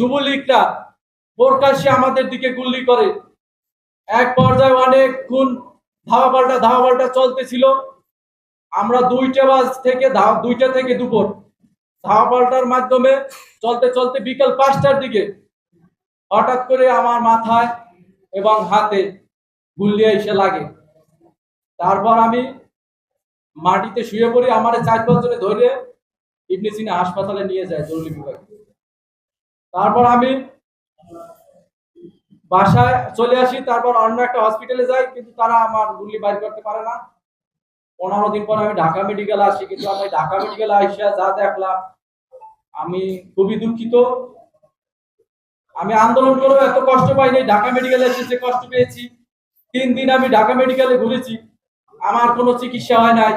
যুবলীগরা প্রকাশ্যে আমাদের দিকে গুল্লি করে। এক পর্যায়ে অনেকক্ষণ ধাওয়া পাল্টা ধাওয়া পাল্টা চলতেছিল। আমরা দুইটা বাজ থেকে দুইটা থেকে দুপুর ধাওয়া পাল্টার মাধ্যমে চলতে চলতে বিকেল পাঁচটার দিকে হঠাৎ করে আমার মাথায় এবং হাতে গুল্লি এসে লাগে। তারপর আমি মাটিতে শুয়ে পড়ি, আমার চার পাঁচজনে ধরে ইবনে সিনা হাসপাতালে নিয়ে যায়, জরুরি বিভাগে। তারপর আমি বাসায় চলে আসি, তারপর অন্য একটা হসপিটালে যাই, কিন্তু তারা আমার গুলি বাইর করতে পারে না। পনেরো দিন পর আমি ঢাকা মেডিকেল আসি, কিন্তু আমি ঢাকা মেডিকেল আইসা যা দেখলাম, আমি খুবই দুঃখিত। আমি আন্দোলন করেও এত কষ্ট পাইনি, ঢাকা মেডিকেলে এসে যে কষ্ট পেয়েছি, তিন দিন আমি ঢাকা মেডিকেলে ঘুরেছি, আমার কোনো চিকিৎসা হয় নাই।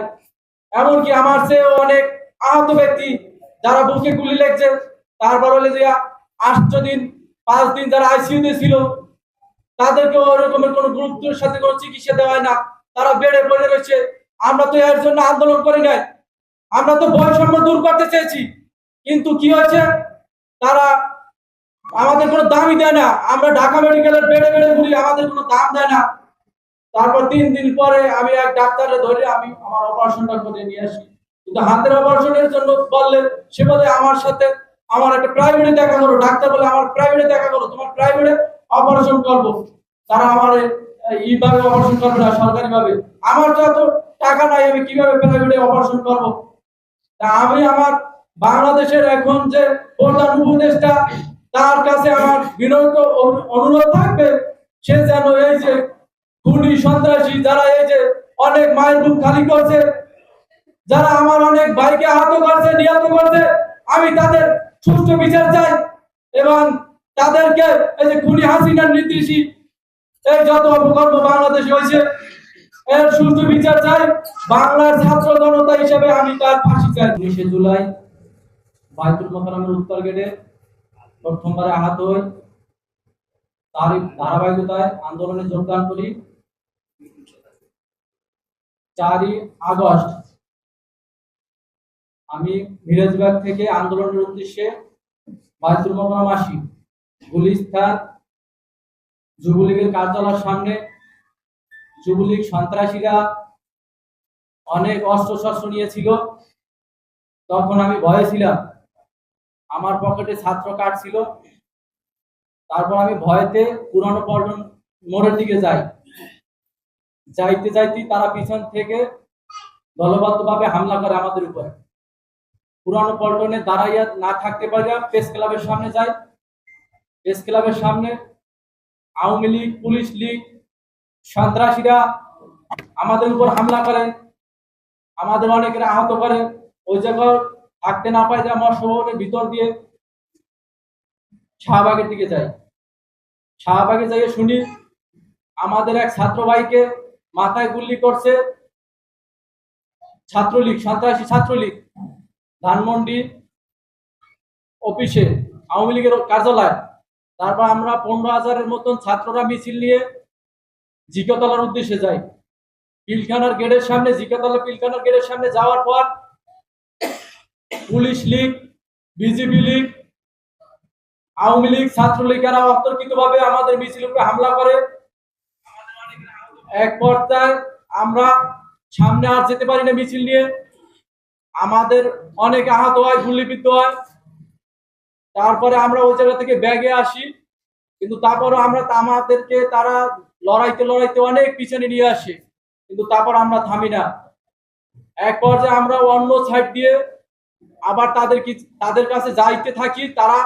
এমনকি আমার চেয়ে অনেক আহত ব্যক্তি, যারা বুকে গুলি লেগছে তারপর হলে যে আষ্ট দিন, পাঁচ দিন যারা আইসিইউতে ছিল, তাদেরকে ওরকমের কোনো গুরুত্বের সাথে কোনো চিকিৎসা দেওয়া হয় না। তারা বেড়ে পড়ে রয়েছে। আমরা তো এর জন্য আন্দোলন করি নাই। আমরা তো বৈষম্য দূর করতে চেয়েছি। কিন্তু কি হয়েছে? তারা আমাদের কোনো দামই দেয় না। আমরা ঢাকা মেডিকেলের বেড়ে বেড়ে ঘুরি, আমাদের কোনো দাম দেয় না। তারপর তিন দিন পরে আমি এক ডাক্তারে ধরে আমি আমার অপারেশনটা করে নিয়ে আসি। কিন্তু হাতের অপারেশনের জন্য বললে সে বলে আমার সাথে আমার একটা প্রাইভেটে দেখা করো, ডাক্তার বলে আমার প্রাইভেটে দেখা করো, তোমার প্রাইভেটে অপারেশন করব। তারা আমার এইভাবে অপারেশন করবে না সরকারি ভাবে আমার তো এত টাকা নাই, আমি কীভাবে প্রাইভেটে অপারেশন করব? তা আমি আমার বাংলাদেশের এখন যে প্রধান উপদেষ্টা, তার কাছে আমার অনু- অনুরোধ থাকবে, সে যেন এই যে খুনি সন্ত্রাসী, যারা এই যে অনেক মায়ের বুক খালি করছে, যারা আমার অনেক ভাইকে আহত করছে, নিহত করছে, আমি তাদের সুষ্ঠু বিচার চাই এবং তাদেরকে এই যে খুনি হাসিনার নির্দেশী এই যত অপকর্ম বাংলাদেশে হয়েছে, এর সুষ্ঠু বিচার চাই। বাংলার ছাত্র জনতা হিসেবে আমি তার ফাঁসি চাই। উনিশে জুলাই বাইতুল মোকারমের উত্তর গেটে প্রথমবারে আহত হই। তার ধারাবাহিকতায় আন্দোলনে যোগদান করি। চারই আগস্ট আমি মিরাজবাগ থেকে আন্দোলনের উদ্দেশ্যে মোকারম আসি গুলিস্তান যুবলীগের কার্যালয়ের সামনে যুবলীগ সন্ত্রাসীরা অনেক অস্ত্র শস্ত্র নিয়েছিল। তখন আমি ভয়ে ছিলাম। আমার পকেটে ছাত্র কার্ড ছিল। তারপর আমি ভয়েতে পুরানো পল্টন মোড়ের দিকে যাই। যাইতে যাইতে তারা পিছন থেকে দলবদ্ধভাবে হামলা করে আমাদের উপর। পুরানো পল্টনে দাঁড়াইয়া না থাকতে পারিয়া প্রেস ক্লাবের সামনে যাই প্রেস ক্লাবের সামনে আওয়ামী লীগ, পুলিশ লীগ, সন্ত্রাসীরা আমাদের উপর হামলা করে আমাদের অনেকের আহত করে ওই জায়গায় থাকতে না পাই আমরা শহরের ভিতর দিয়ে শাহবাগের দিকে যাই। শাহবাগে যাইয়ে শুনি আমাদের এক ছাত্র ভাইকে মাথায় গুল্লি করছে। ছাত্রলীগ, সন্ত্রাসী ছাত্রলীগ। ধানমন্ডি অফিসে আওয়ামী লীগের কার্যালয়। তারপর আমরা পনেরো হাজারের মতন ছাত্ররা মিছিল নিয়ে জিকতলার উদ্দেশ্যে যাই। পিলখানার গেটের সামনে জিকাতলা পিলখানার গেটের সামনে যাওয়ার পর police league BJP league, Awami league, Chhatra League, এরা অতর্কিত ভাবে আমাদের মিছিল উপরে হামলা করে। এক পর্যায়ে আমরা সামনে আর যেতে পারি না মিছিল নিয়ে। আমাদের অনেক আহত হয়, গুলিবিদ্ধ হয়। তারপরে আমরা ওই জায়গা থেকে ব্যাগে আসি। কিন্তু তারপরও আমরা আমাদেরকে তারা লড়াইতে লড়াইতে অনেক পিছনে নিয়ে আসে। কিন্তু তারপর আমরা থামি না। এক পর্যায়ে আমরা অন্য সাইড দিয়ে আবার তাদের কি তাদের কাছে যাইতে থাকি। তারা